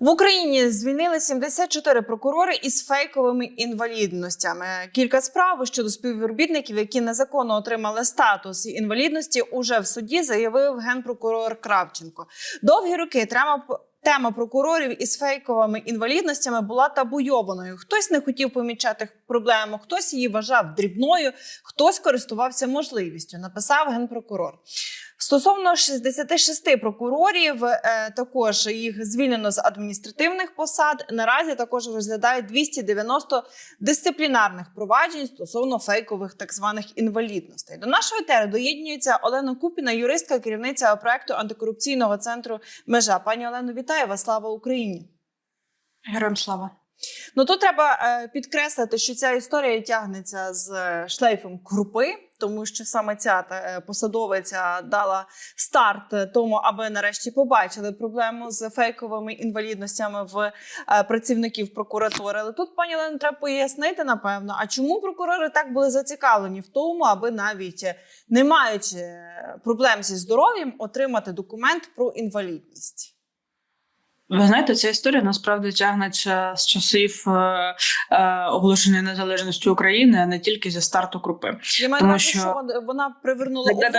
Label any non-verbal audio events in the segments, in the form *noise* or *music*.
В Україні звільнили 74 прокурори із фейковими інвалідностями. Кілька справ щодо співробітників, які незаконно отримали статус інвалідності, уже в суді заявив генпрокурор Кравченко. Довгі роки тема Тема прокурорів із фейковими інвалідностями була табуйованою. Хтось не хотів помічати проблему, хтось її вважав дрібною, хтось користувався можливістю. Написав генпрокурор. Стосовно 66 прокурорів, е, також їх звільнено з адміністративних посад. Наразі також розглядають 290 дисциплінарних проваджень стосовно фейкових так званих інвалідностей. До нашого етери доєднується Олена Купіна, юристка, керівниця проекту антикорупційного центру Межа. Пані Олено, вітаю вас! Слава Україні! Героям слава. Ну тут треба е, підкреслити, що ця історія тягнеться з шлейфом крупи, тому що саме ця е, посадовиця дала старт е, тому, аби нарешті побачили проблему з фейковими інвалідностями в е, працівників прокуратури. Але тут пані Олено, треба пояснити напевно, а чому прокурори так були зацікавлені в тому, аби навіть не маючи проблем зі здоров'ям, отримати документ про інвалідність. Ви знаєте, ця історія насправді тягнеться з часів е, е, оголошення незалежності України, а не тільки зі старту крупи. Я маю Тому що- що вона- привернула увагу до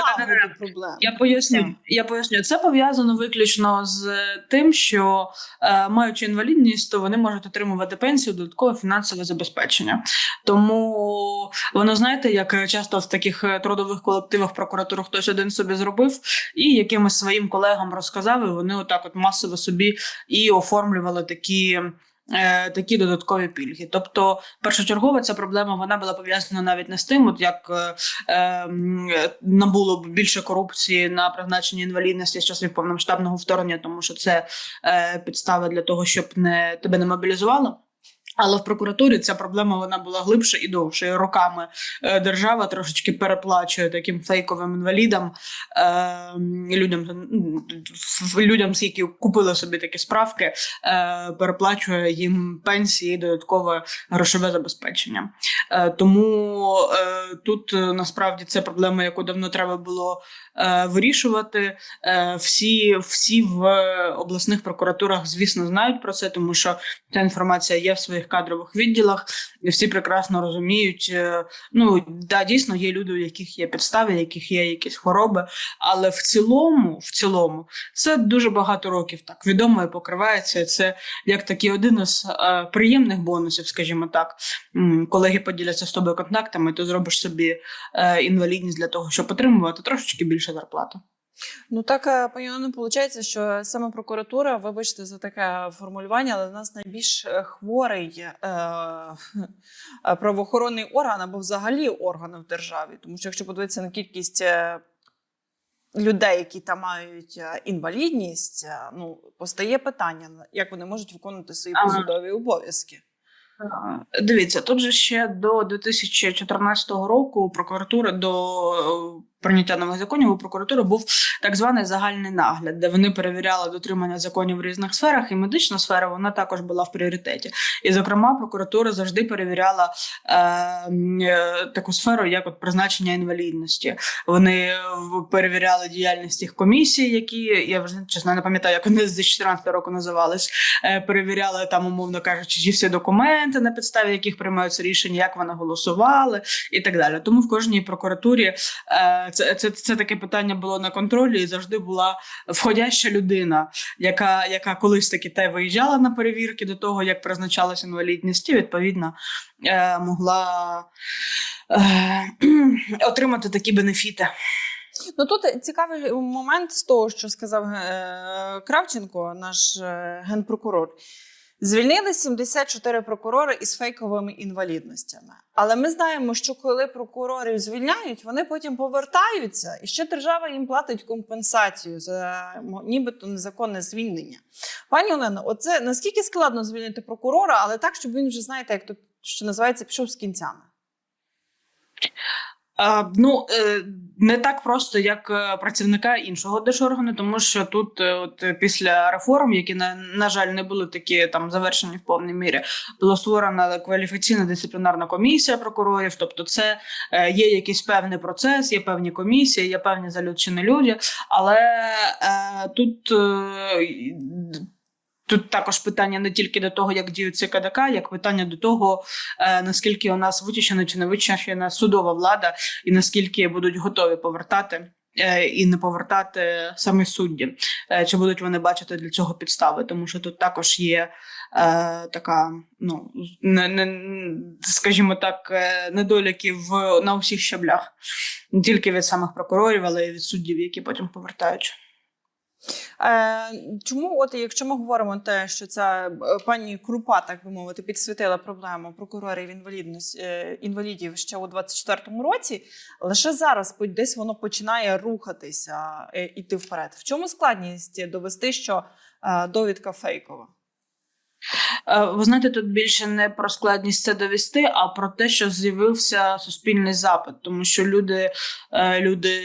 проблем. Я поясню. Я поясню. Це пов'язано виключно з тим, що е, маючи інвалідність, то вони можуть отримувати пенсію, додаткове фінансове забезпечення. Тому воно знаєте, як часто в таких е, трудових колективах прокуратуру хтось один собі зробив і якимось своїм колегам розказав, і вони отак, от масово собі і оформлювали такі. е, Такі додаткові пільги, тобто першочергова ця проблема вона була пов'язана навіть не з тим, от як е, е, набуло б більше корупції на призначенні інвалідності з часів повномасштабного вторгнення, тому що це е, підстава для того, щоб не тебе не мобілізували. Але в прокуратурі ця проблема вона була глибше і довше. І роками е, держава трошечки переплачує таким фейковим інвалідам, е, людям, людям, які купили собі такі справки, е, переплачує їм пенсії додаткове грошове забезпечення. Тому тут насправді це проблема, яку давно треба було вирішувати. Всі, всі в обласних прокуратурах, звісно, знають про це, тому що ця інформація є в своїх кадрових відділах, і всі прекрасно розуміють. е, Ну да, дійсно є люди, у яких є підстави, у яких є якісь хвороби. Але в цілому, в цілому, це дуже багато років так відомо і покривається. Це як такий один із е, приємних бонусів, скажімо так. Колеги поділяться з тобою контактами, ти зробиш собі е, інвалідність для того, щоб отримувати трошечки більше зарплату. Ну так, е, пані Олено, виходить, що саме прокуратура, вибачте за таке формулювання, але в нас найбільш е, хворий е, *laughs* правоохоронний орган або взагалі орган в державі. Тому що якщо подивитися на кількість е, людей, які там мають інвалідність, ну постає питання, як вони можуть виконувати свої Ага. обов'язки. Дивіться, тут же ще до 2014 року прокуратура до прийняття нових законів у прокуратури був так званий загальний нагляд, де вони перевіряли дотримання законів в різних сферах, і медична сфера вона також була в пріоритеті. І, зокрема, прокуратура завжди перевіряла е, е, таку сферу, як от призначення інвалідності. Вони перевіряли діяльність їх комісій, які я вже чесно не пам'ятаю, як вони з 2014 року називались е, перевіряли там, умовно кажучи, чи всі документи, на підставі яких приймаються рішення, як вони голосували і так далі. Тому в кожній прокуратурі е, це, це, це таке питання було на контролі, і завжди була входяща людина, яка, яка колись таки те виїжджала на перевірки до того, як призначалася інвалідність, і відповідно е, могла е, *clears throat* отримати такі бенефіти. Ну тут цікавий момент з того, що сказав е, Кравченко, наш е, генпрокурор. Звільнили 74 прокурори із фейковими інвалідностями. Але ми знаємо, що коли прокурорів звільняють, вони потім повертаються, і ще держава їм платить компенсацію за нібито незаконне звільнення. Пані Олено, оце наскільки складно звільнити прокурора, але так, щоб він вже знаєте, як то що називається, пішов з кінцями. Ну е, не так просто, як е, працівника іншого держоргану, тому що тут, е, от після реформ, які на, на жаль не були такі там завершені в повній мірі, була створена кваліфікаційна дисциплінарна комісія прокурорів. Тобто, це є якийсь певний процес, є певні комісії, є певні залючені люди, але е, тут. Е, тут також питання не тільки до того, як діють ці КДК, як питання до того, е, наскільки у нас вичищена чи не вичищена судова влада, і наскільки будуть готові повертати. е, І не повертати самі судді, Е, чи будуть вони бачити для цього підстави, тому що тут також є е, така, ну не, не скажімо так, недоліки в на усіх щаблях, не тільки від самих прокурорів, але й від суддів, які потім повертають. Е, чому, от якщо ми говоримо те, що ця е, пані Крупа, так би мовити, підсвітила проблему прокурорів інвалідності е, інвалідів ще у 24-му році, лише зараз десь воно починає рухатися, е, іти вперед. В чому складність довести, що довідка фейкова? Е, Ви знаєте, тут більше не про складність це довести, а про те, що з'явився суспільний запит, тому що люди, е, люди,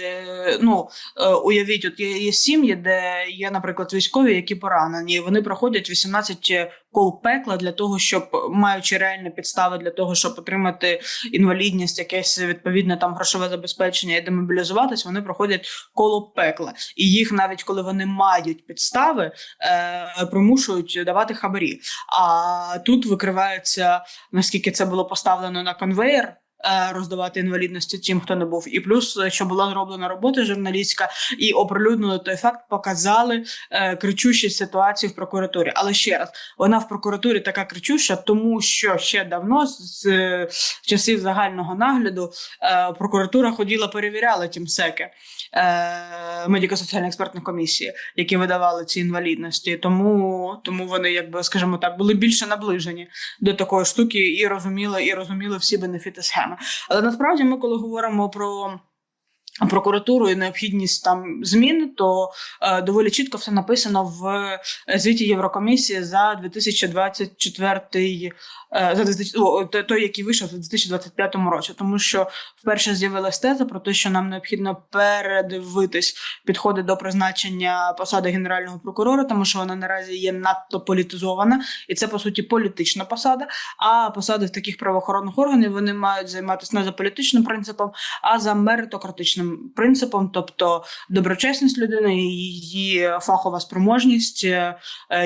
ну е, уявіть, от є, сім'ї, де є, наприклад, військові, які поранені, вони проходять 18 кол пекла для того, щоб маючи реальні підстави для того, щоб отримати інвалідність, якесь відповідне там грошове забезпечення і демобілізуватись, вони проходять коло пекла, і їх навіть коли вони мають підстави, е, примушують давати хабарі. А тут викривається, наскільки це було поставлено на конвейер. Е, Роздавати інвалідності тим, хто не був, і плюс, е, що була зроблена робота журналістська, і оприлюднили той факт, показали е, кричущі ситуації в прокуратурі. Але ще раз, вона в прокуратурі така кричуща, тому що ще давно, з, часів загального нагляду, прокуратура ходіла, перевіряла ті МСЕКи, е, медико-соціальні експертні комісії, які видавали ці інвалідності. Тому, тому вони, якби скажімо так, були більше наближені до такої штуки і розуміли, і розуміли всі бенефіти схеми. Але насправді, ми, коли говоримо про. Прокуратуру і необхідність там змін, то е, доволі чітко все написано в е, звіті Єврокомісії за 2024 е, за 2000, о, той, який вийшов у 2025 році, тому що вперше з'явилась теза про те, що нам необхідно передивитись підходи до призначення посади генерального прокурора, тому що вона наразі є надто політизована, і це по суті політична посада. А посади в таких правоохоронних органів вони мають займатися не за політичним принципом, а за меритократичним принципом, тобто доброчесність людини, її фахова спроможність, е,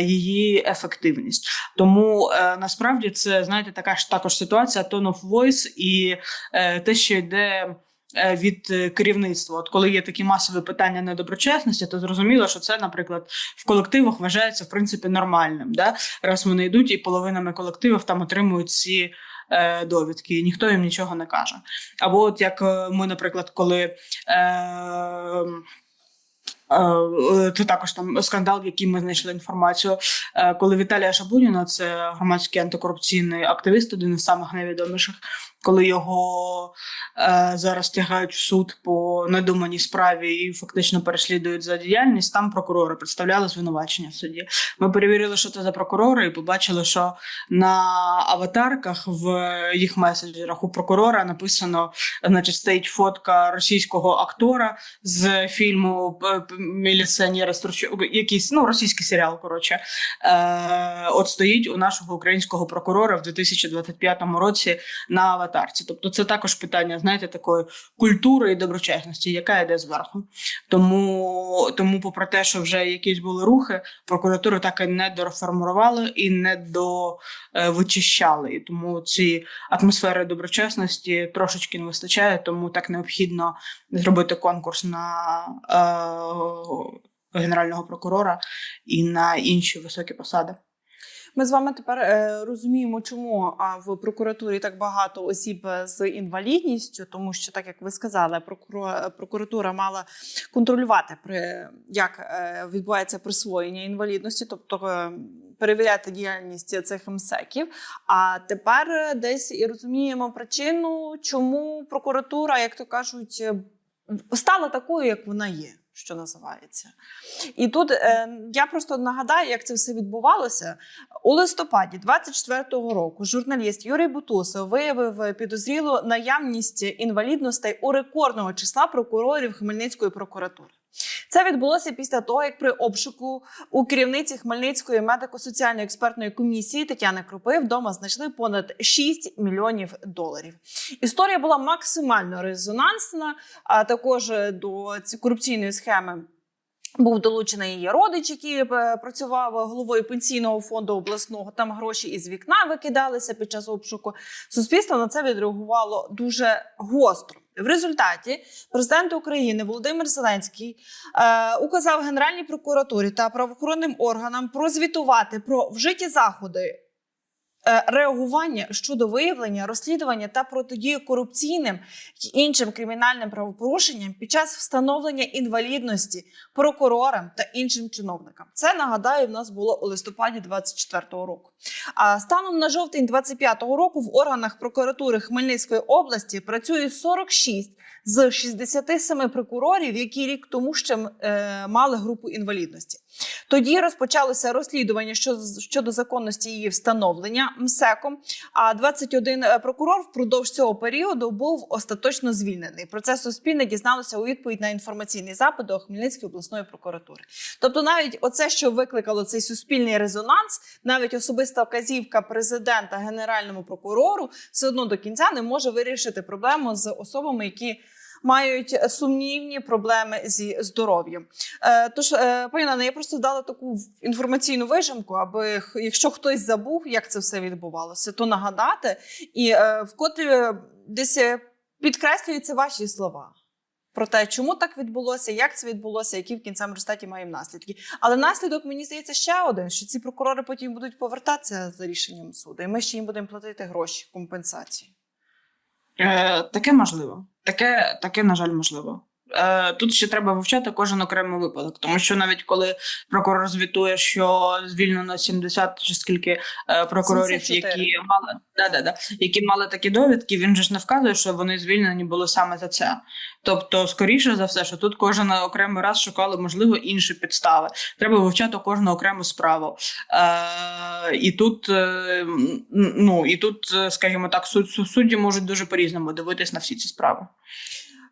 її ефективність. Тому е, насправді це знаєте така ж також ситуація tone of voice і е, те, що йде. Від керівництва, от коли є такі масові питання недоброчесності, то зрозуміло, що це, наприклад, в колективах вважається в принципі нормальним. Да? Раз вони йдуть і половинами колективів там отримують ці е, довідки, і ніхто їм нічого не каже. Або от як е, ми, наприклад, коли. Е, Е, Це також там скандал, в який ми знайшли інформацію. Е, Коли Віталія Шабуніна, це громадський антикорупційний активіст, один із самих найвідоміших, коли його е, зараз тягають в суд по надуманій справі і фактично переслідують за діяльність, там прокурори представляли звинувачення в суді. Ми перевірили, що це за прокурори, і побачили, що на аватарках в їх меседжерах у прокурора написано, значить, стоїть фотка російського актора з фільму п- п- Міліціонери якийсь ну російський серіал. Коротше, е, от стоїть у нашого українського прокурора в 2025 році на аватарці. Тобто, це також питання, знаєте, такої культури і доброчесності, яка йде зверху. Тому, тому, попри те, що вже якісь були рухи, прокуратуру так і не дореформували і не до е, вичищали. І тому ці атмосфери доброчесності трошечки не вистачає, тому так необхідно зробити конкурс на е, генерального прокурора і на інші високі посади. Ми з вами тепер е, розуміємо, чому в прокуратурі так багато осіб е, з інвалідністю, тому що, так як ви сказали, прокуратура мала контролювати при як е, відбувається присвоєння інвалідності, тобто перевіряти діяльність цих МСЕКів. А тепер десь і розуміємо причину, чому прокуратура, як то кажуть, стала такою, як вона є. Що називається, і тут е, я просто нагадаю, як це все відбувалося. У листопаді 24-го року журналіст Юрій Бутусов виявив підозрілу наявність інвалідностей у рекордного числа прокурорів Хмельницької прокуратури. Це відбулося після того, як при обшуку у керівниці Хмельницької медико-соціальної експертної комісії Тетяни Крупи вдома знайшли понад 6 мільйонів доларів. Історія була максимально резонансна, а також до цієї корупційної схеми Був долучений її родич, який е, працював головою пенсійного фонду обласного. Там гроші із вікна викидалися під час обшуку. Суспільство на це відреагувало дуже гостро. В результаті президент України Володимир Зеленський е, указав Генеральній прокуратурі та правоохоронним органам прозвітувати про вжиті заходи реагування щодо виявлення, розслідування та протидії корупційним й іншим кримінальним правопорушенням під час встановлення інвалідності прокурорам та іншим чиновникам. Це нагадаю, в нас було у листопаді 24-го року. А станом на жовтень 25-го року в органах прокуратури Хмельницької області працює 46 з 67 прокурорів, які рік тому ще е, мали групу інвалідності. Тоді розпочалося розслідування щодо, законності її встановлення МСЕКом. А 21 прокурор впродовж цього періоду був остаточно звільнений. Про це суспільне дізналося у відповідь на інформаційний запит до Хмельницької обласної прокуратури. Тобто, навіть оце, що викликало цей суспільний резонанс, навіть особиста вказівка президента генеральному прокурору, все одно до кінця не може вирішити проблему з особами, які мають сумнівні проблеми зі здоров'ям. Е, тож, е, пані Нана, я просто дала таку інформаційну вижимку, аби якщо хтось забув, як це все відбувалося, то нагадати і е, вкотре десь підкреслюються ваші слова. Про те, чому так відбулося, як це відбулося, які в кінцевому результаті маємо наслідки. Але наслідок, мені здається, ще один: що ці прокурори потім будуть повертатися за рішенням суду, і ми ще їм будемо платити гроші компенсації. Е, таке можливо. Таке, таке, на жаль, можливо. Е, тут ще треба вивчати кожен окремий випадок, тому що навіть коли прокурор звітує, що звільнено 70 чи скільки е, прокурорів, 74. які мали да, да, да, які мали такі довідки, він же ж не вказує, що вони звільнені були саме за це. Тобто, скоріше за все, що тут кожен окремий раз шукали, можливо, інші підстави. Треба вивчати кожну окрему справу. Е, і тут, е, ну і тут, скажімо так, суд, судді можуть дуже по-різному дивитись на всі ці справи.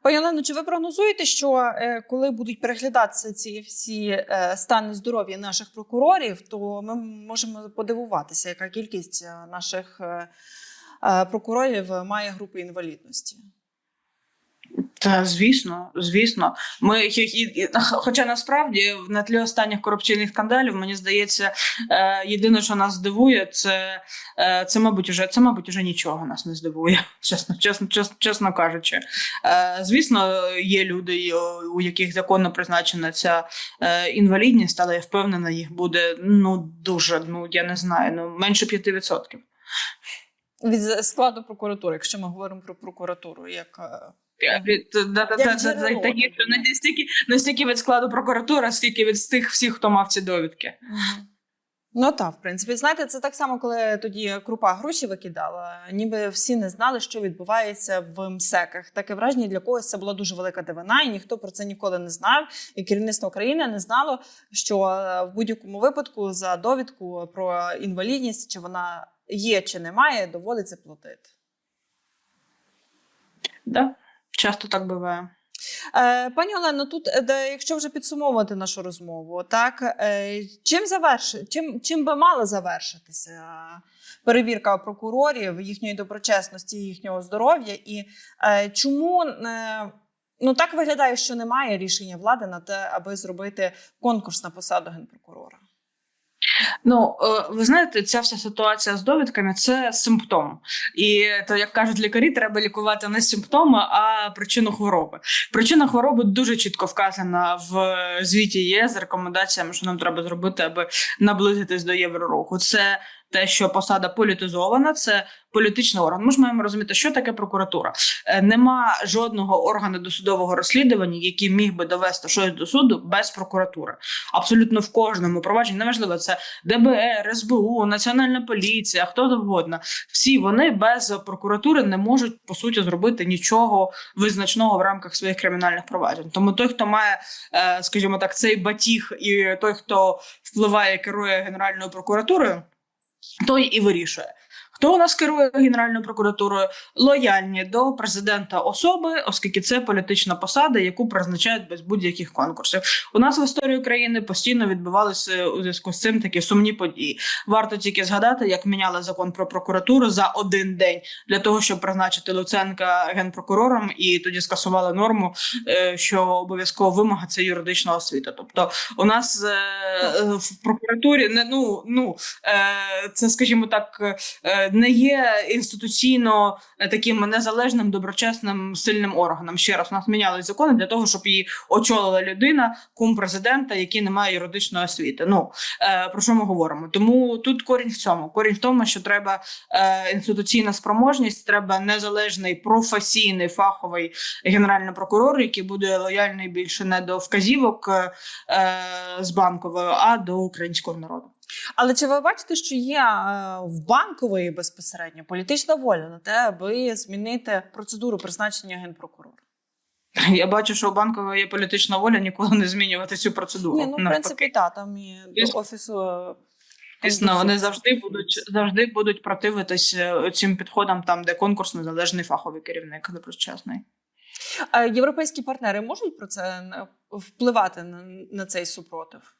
Пані Олено, чи ви прогнозуєте, що е, коли будуть переглядатися ці всі е, стани здоров'я наших прокурорів, то ми можемо подивуватися, яка кількість е, наших прокурорів має групи інвалідності? Та звісно, звісно. Ми хоча насправді на тлі останніх корупційних скандалів, мені здається, е, єдине, що нас здивує, це, е, це, мабуть, уже це, мабуть, уже нічого нас не здивує, *laughs* чесно, чесно, чесно, чесно кажучи. Е, звісно, є люди, у яких законно призначена ця інвалідність, але я впевнена, їх буде ну дуже, ну я не знаю, ну менше 5%. Від складу прокуратури, якщо ми говоримо про прокуратуру, як е, Я від- складу прокуратури, скільки від тих всіх, хто мав ці довідки. Ну так, в принципі, знаєте, це так само, коли тоді крупа гроші викидала, ніби всі не знали, що відбувається в МСЕКах. Таке враження для когось це була дуже велика дивина, і ніхто про це ніколи не знав. І керівництво країни не знало, що е, в будь-якому випадку за довідку про інвалідність, чи вона є чи немає, доводиться платити. Да? Часто так буває. Е, Пані Олено, тут, е, якщо вже підсумовувати нашу розмову, так е, чим заверши, чим, чим би мала завершитися перевірка прокурорів, їхньої доброчесності, їхнього здоров'я, і чому ну так виглядає, що немає рішення влади на те, аби зробити конкурс на посаду генпрокурора? Ну, е, ви знаєте, ця вся ситуація з довідками це симптом. І то, як кажуть лікарі, треба лікувати не симптоми, а причину хвороби. Причина хвороби дуже чітко вказана в звіті ЄС з рекомендаціями, що нам треба зробити, аби наблизитись до євроруху. Це те, що посада політизована, це політичний орган. Ми ж маємо розуміти, що таке прокуратура. Е, Нема жодного органу досудового розслідування, який міг би довести щось до суду без прокуратури. Абсолютно в кожному провадженні, неважливо, це ДБР, СБУ, Національна поліція, хто завгодно. Всі вони без прокуратури не можуть по суті зробити нічого визначного в рамках своїх кримінальних проваджень. Тому той, хто має, е, скажімо так, цей батіг, і той, хто впливає, керує Генеральною прокуратурою, той і вирішує. Хто у нас керує Генеральною прокуратурою? Лояльні до президента особи, оскільки це політична посада, яку призначають без будь-яких конкурсів. У нас в історії України постійно відбувалися у зв'язку з цим такі сумні події. Варто тільки згадати, як міняли закон про прокуратуру за один день для того, щоб призначити Луценка генпрокурором, і тоді скасували норму, е, що обов'язкова вимога це юридична освіта. Тобто, у нас е, е, в прокуратурі не ну ну е, це, скажімо так, е, не є інституційно е, таким незалежним, доброчесним, сильним органом. Ще раз у нас міняли закони для того, щоб її очолила людина, кум президента, який не має юридичної освіти. Ну е, про що ми говоримо? Тому тут корінь в цьому. Корінь в тому, що треба е, інституційна спроможність, треба незалежний професійний фаховий генеральний прокурор, який буде лояльний більше не до вказівок з банкової, а до українського народу. Але чи ви бачите, що є е, в банкової безпосередньо політична воля на те, аби змінити процедуру призначення генпрокурора? Я бачу, що у банкової є політична воля ніколи не змінювати цю процедуру. Ні, ну в принципі, та там і до офісу. е, Звісно, вони завжди будуть завжди будуть противитись е, цим підходам, там де конкурс незалежний фаховий керівник доброчесний. Європейські партнери можуть про це впливати на, на цей супротив?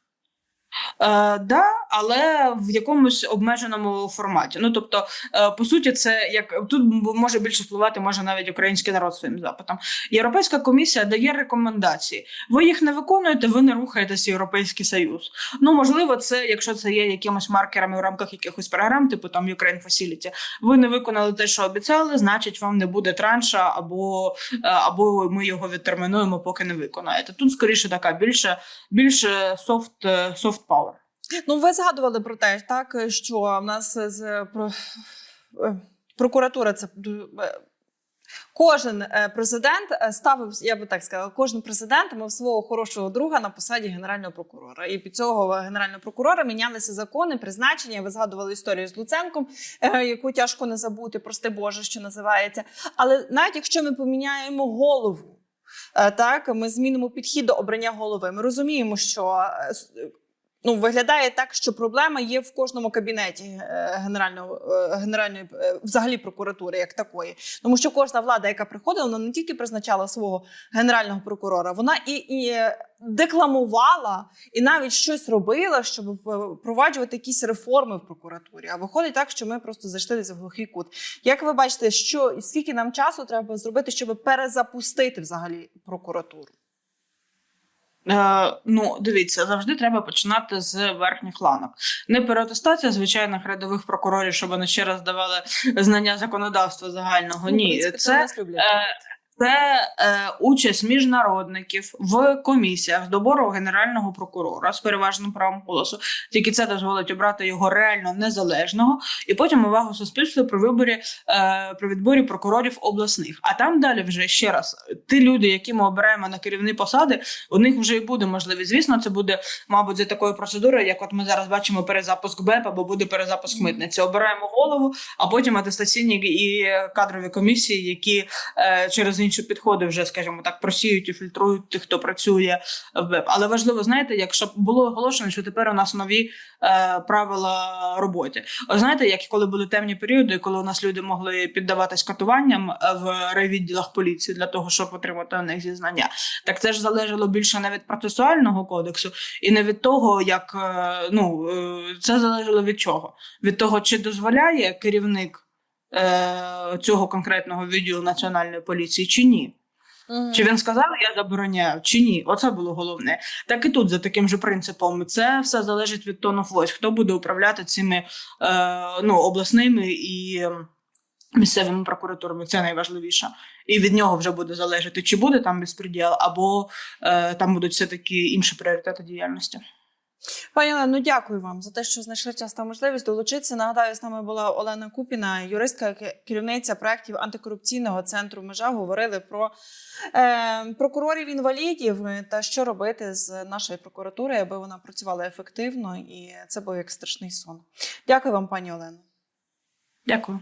Е, да, але в якомусь обмеженому форматі. Ну тобто, е, по суті, це як тут може більше впливати, може навіть український народ своїм запитом. Європейська комісія дає рекомендації. Ви їх не виконуєте, ви не рухаєтесь в Європейський Союз. Ну можливо, це якщо це є якимось маркерами в рамках якихось програм, типу там Ukraine Facility, Ви не виконали те, що обіцяли, значить, вам не буде транша, або, е, або ми його відтермінуємо, поки не виконаєте. Тут скоріше така більше більше софт софт power. Ну, ви згадували про те, так що в нас з е, прокуратура це е, кожен е, президент ставив, я би так сказала, кожен президент мав свого хорошого друга на посаді генерального прокурора. І під цього генерального прокурора мінялися закони, призначення. Ви згадували історію з Луценком, яку тяжко не забути, прости Боже, що називається. Але навіть якщо ми поміняємо голову. Так, ми змінимо підхід до обрання голови. Ми розуміємо, що ну, виглядає так, що проблема є в кожному кабінеті е, генерального е, генеральної е, взагалі прокуратури, як такої. Тому що кожна влада, яка приходила, вона не тільки призначала свого генерального прокурора, вона і, і декламувала, і навіть щось робила, щоб впроваджувати якісь реформи в прокуратурі. А виходить так, що ми просто зайшли десь в глухий кут. Як ви бачите, що скільки нам часу треба зробити, щоб перезапустити взагалі прокуратуру? Е, ну, дивіться, завжди треба починати з верхніх ланок. Не переатестація звичайних рядових прокурорів, щоб вони ще раз давали знання законодавства загального. Ну, Ні, це е, це е, участь міжнародників в комісіях з добору генерального прокурора з переважним правом голосу. Тільки це дозволить обрати його реально незалежного, і потім увагу суспільства при виборі е, при відборі прокурорів обласних. А там далі вже ще раз ті люди, які ми обираємо на керівні посади, у них вже і буде можливість. Звісно, це буде, мабуть, за такою процедурою, як от ми зараз бачимо перезапуск БЕП або буде перезапуск митниці. Обираємо голову, а потім атестаційні і кадрові комісії, які е, через інші підходи вже, скажімо так, просіють і фільтрують тих, хто працює в БЕП. Але важливо, знаєте, якщо було оголошено, що тепер у нас нові е, правила роботи. Знаєте, як коли були темні періоди, коли у нас люди могли піддаватись катуванням е, в райвідділах поліції для того, щоб отримати у них зізнання, так це ж залежало більше не від процесуального кодексу і не від того, як е, ну е, це залежало від чого? Від того, чи дозволяє керівник цього конкретного відділу національної поліції, чи ні. Мгм. Чи він сказав, я забороняю, чи ні? Оце було головне. Так і тут, за таким же принципом, це все залежить від тону voice, хто буде управляти цими е, ну, обласними і ем, місцевими прокуратурами. Це найважливіше. І від нього вже буде залежати, чи буде там безпреділ, або е, там будуть все-таки інші пріоритети діяльності. Пані Олено, ну дякую вам за те, що знайшли час та можливість долучитися. Нагадаю, з нами була Олена Купіна, юристка, керівниця проєктів антикорупційного центру межа. Говорили про е, прокурорів інвалідів та що робити з нашою прокуратурою, аби вона працювала ефективно, і це був як страшний сон. Дякую вам, пані Олено. Дякую.